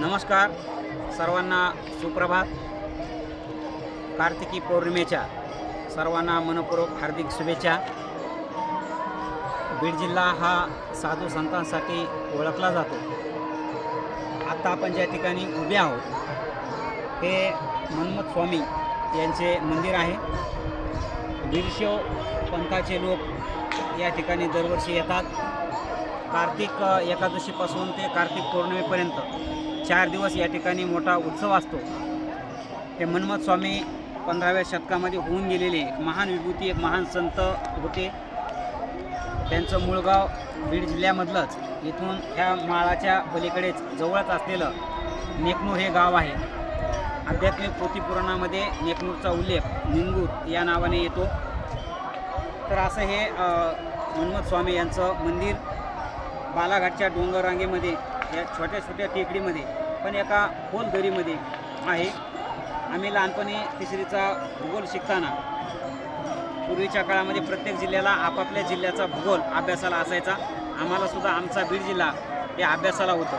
नमस्कार सर्वांना सुप्रभात. कार्तिकी पौर्णिमेच्या सर्वांना मनपूर्वक हार्दिक शुभेच्छा. बीड जिल्हा हा साधू संतांसाठी ओळखला जातो. आता आपण ज्या ठिकाणी उभे आहोत हे मन्मथ स्वामी यांचे मंदिर आहे. दीडशे पंथाचे लोक या ठिकाणी दरवर्षी येतात. कार्तिक एकादशीपासून ते कार्तिक पौर्णिमेपर्यंत चार दिवस या ठिकाणी मोठा उत्सव असतो. हे मन्मथ स्वामी पंधराव्या शतकामध्ये होऊन गेलेले एक महान विभूती एक महान संत होते. त्यांचं मूळ गाव बीड जिल्ह्यामधलंच. इथून ह्या माळाच्या पलीकडेच जवळच असलेलं नेकनूर हे गाव आहे. आध्यात्मिक पोथीपुराणामध्ये नेकनूरचा उल्लेख निंगूर या नावाने येतो. तर असं हे मन्मथ स्वामी यांचं मंदिर बालाघाटच्या डोंगररांगेमध्ये या छोट्या छोट्या टेकडीमध्ये पण एका खोल दरीमध्ये आहे. आम्ही लहानपणी तिसरीचा भूगोल शिकताना पूर्वीच्या काळामध्ये प्रत्येक जिल्ह्याला आपापल्या जिल्ह्याचा भूगोल अभ्यासाला असायचा. आम्हाला सुद्धा आमचा बीड जिल्हा हे अभ्यासाला होतं.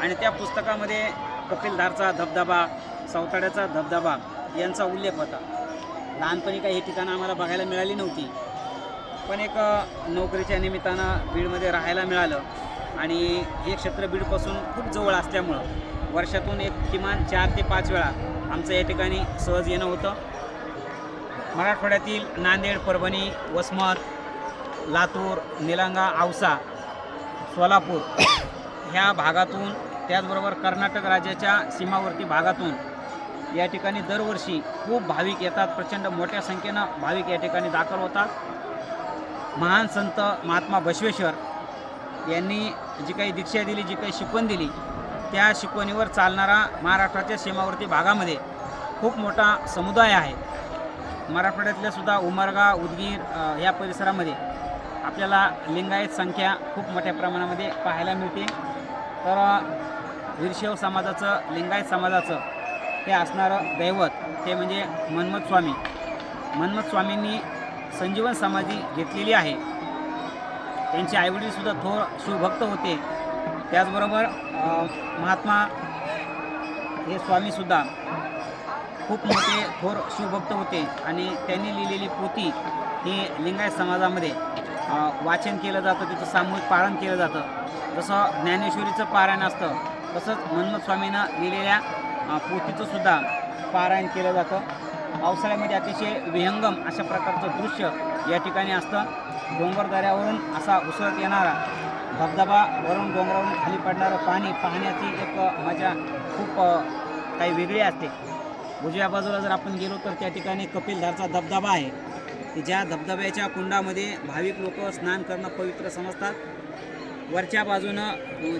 आणि त्या पुस्तकामध्ये कपिलधारचा धबधबा सावताड्याचा धबधबा यांचा उल्लेख होता. लहानपणी काही हे ठिकाणं आम्हाला बघायला मिळाली नव्हती. पण एक नोकरीच्या निमित्तानं बीडमध्ये राहायला मिळालं. आणि हे क्षेत्र बीडपासून खूप जवळ असल्यामुळं वर्षातून एक किमान चार ते पाच वेळा आमचं या ठिकाणी सहज येणं होतं. मराठवाड्यातील नांदेड परभणी वसमत लातूर निलंगा औसा सोलापूर ह्या भागातून त्याचबरोबर कर्नाटक राज्याच्या सीमावर्ती भागातून या ठिकाणी दरवर्षी खूप भाविक येतात. प्रचंड मोठ्या संख्येनं भाविक या ठिकाणी दाखल होतात. महान संत महात्मा बसवेश्वर यांनी जी काही दीक्षा दिली जी काही शिकवण दिली त्या शिकवणीवर चालणारा महाराष्ट्राच्या सीमावर्ती भागामध्ये खूप मोठा समुदाय आहे. मराठवाड्यातल्या सुद्धा उमरगा उदगीर या परिसरामध्ये आपल्याला लिंगायत संख्या खूप मोठ्या प्रमाणामध्ये पाहायला मिळते. तर वीरशैव समाजाचं लिंगायत समाजाचं हे असणारं दैवत ते म्हणजे मन्मथ स्वामी. मन्मथ स्वामींनी संजीवन समाधी घेतलेली आहे. त्यांचे आईवडीलसुद्धा थोर शिवभक्त होते. त्याचबरोबर महात्मा हे स्वामीसुद्धा खूप मोठे थोर शिवभक्त होते आणि त्यांनी लिहिलेली पोथी ही लिंगायत समाजामध्ये वाचन केलं जातं तिचं सामूहिक पारण केलं जातं. जसं ज्ञानेश्वरीचं पारायण असतं तसंच मन्मथ स्वामीनं लिहिलेल्या पोतीचंसुद्धा पारायण केलं जातं. पावसाळ्यामध्ये अतिशय विहंगम अशा प्रकारचं दृश्य या ठिकाणी असतं. डोंगरदऱ्यावरून असा उसळत येणारा धबधबा वरून डोंगरावरून खाली पडणारं पाणी पाहण्याची एक मजा खूप काही वेगळी असते. उजव्या बाजूला जर आपण गेलो तर त्या ठिकाणी कपिलधारचा धबधबा आहे. की ज्या धबधब्याच्या कुंडामध्ये भाविक लोक स्नान करणं पवित्र समजतात. वरच्या बाजूनं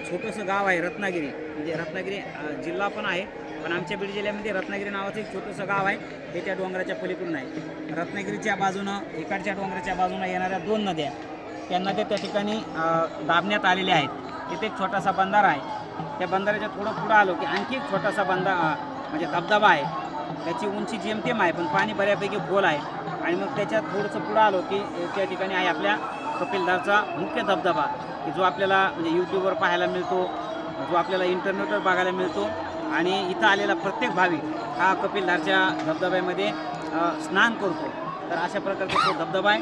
छोटंसं गाव आहे रत्नागिरी. म्हणजे रत्नागिरी जिल्हा पण आहे पण आमच्या बीड जिल्ह्यामध्ये रत्नागिरी नावाचं एक छोटंसं गाव आहे हे त्या डोंगराच्या पलीकडून आहे. रत्नागिरीच्या बाजूनं इकडच्या डोंगराच्या बाजूनं येणाऱ्या दोन नद्या त्या नद्या त्या ठिकाणी दाबण्यात आलेल्या आहेत. तिथे एक छोटासा बंधारा आहे. त्या बंधाऱ्याच्या थोडं पुढं आलो की आणखी एक छोटासा बंधा म्हणजे धबधबा आहे. त्याची उंची जेमतेम आहे पण पाणी बऱ्यापैकी गोल आहे. आणि मग त्याच्यात थोडंसं पुढं आलो की त्या ठिकाणी आहे आपल्या कपिलदारचा मुख्य धबधबा की जो आपल्याला म्हणजे यूट्यूबवर पाहायला मिळतो. जो आपल्याला इंटरनेटवर बघायला मिळतो. आणि इथं आलेला प्रत्येक भाविक हा कपिलधारच्या धबधब्यामध्ये स्नान करतो. तर अशा प्रकारचा तो धबधबा आहे.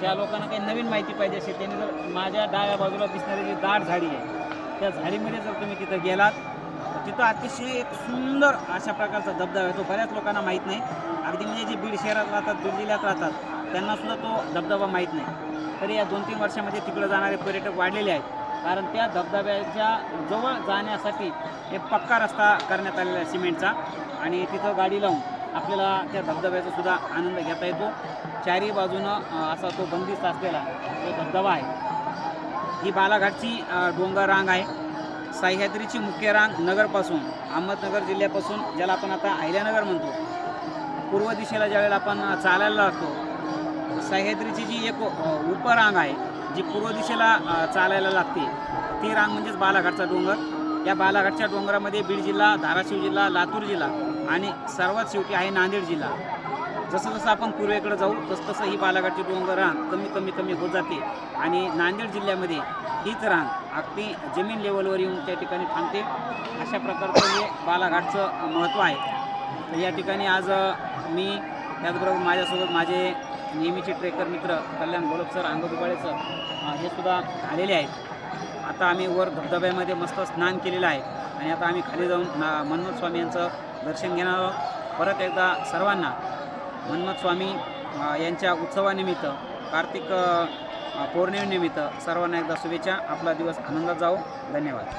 ज्या लोकांना काही नवीन माहिती पाहिजे असेल त्यांनी जर माझ्या डाव्या बाजूला दिसणारी जी दाट झाडी आहे त्या झाडीमध्ये जर तुम्ही तिथं गेलात तर तिथं अतिशय एक सुंदर अशा प्रकारचा धबधबा आहे. तो बऱ्याच लोकांना माहीत नाही. अगदी म्हणजे जे बीड शहरात राहतात बीड जिल्ह्यात राहतात त्यांनासुद्धा तो धबधबा माहीत नाही. तरी या दोन तीन वर्षामध्ये तिकडं जाणारे पर्यटक वाढलेले आहेत. कारण त्या धबधब्याच्या जवळ जाण्यासाठी एक पक्का रस्ता करण्यात आलेला आहे सिमेंटचा. आणि तिथं गाडी लावून आपल्याला त्या धबधब्याचा सुद्धा आनंद घेता येतो. चारी बाजूनं असा तो बंदिस्त असलेला तो धबधबा आहे ही बालाघाटची डोंगर रांग आहे. सह्याद्रीची मुख्य रांग नगरपासून अहमदनगर जिल्ह्यापासून ज्याला आपण आता अहिल्यानगर म्हणतो. पूर्व दिशेला ज्यावेळेला आपण चालायला लागतो सह्याद्रीची जी एक उपरांग आहे जी पूर्व दिशेला चालायला लागते ती रांग म्हणजेच बालाघाटचा डोंगर. या बालाघाटच्या डोंगरामध्ये बीड जिल्हा धाराशिव जिल्हा लातूर जिल्हा आणि सर्वात शेवटी आहे नांदेड जिल्हा. जसं जसं आपण पूर्वेकडे जाऊ तसं तसं ही बालाघाटची डोंगर रांग कमी कमी कमी होत जाते आणि नांदेड जिल्ह्यामध्ये हीच रांग अगदी जमीन लेवलवर येऊन त्या ठिकाणी थांबते. अशा प्रकारचं हे बालाघाटचं महत्त्व आहे. तर या ठिकाणी आज मी त्याचबरोबर माझ्यासोबत माझे नेहमीचे ट्रेकर मित्र कल्याण गोलप सर अंगदुबाळे सर हे सुद्धा आलेले आहेत. आता आम्ही वर धबधब्यामध्ये मस्त स्नान केलेलं आहे आणि आता आम्ही खाली जाऊन ना मन्मथ स्वामी यांचं दर्शन घेणार आहोत. परत एकदा सर्वांना मन्मथ स्वामी यांच्या उत्सवानिमित्त कार्तिक पौर्णिमेनिमित्त सर्वांना एकदा शुभेच्छा. आपला दिवस आनंदात जाओ धन्यवाद.